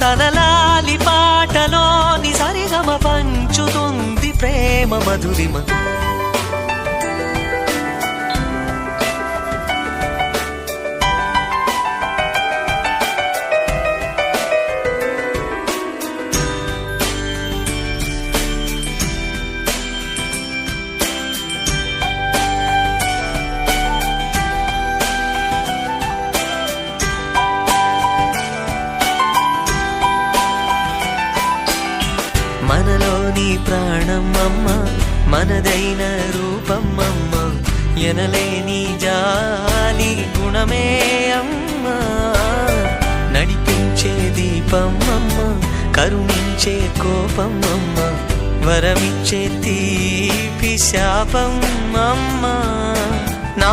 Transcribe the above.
తనలాలి పాటలోని సరిగమ పంచుతుంది ప్రేమ మధురిమ. నీ ప్రాణమమ్మ మనదైన రూపం అమ్మ ఎనలేని జాలి గుణమే అమ్మ. నడిపించే దీపం కరుణించే కోపం వరమిచ్చే తీపి శాపం నా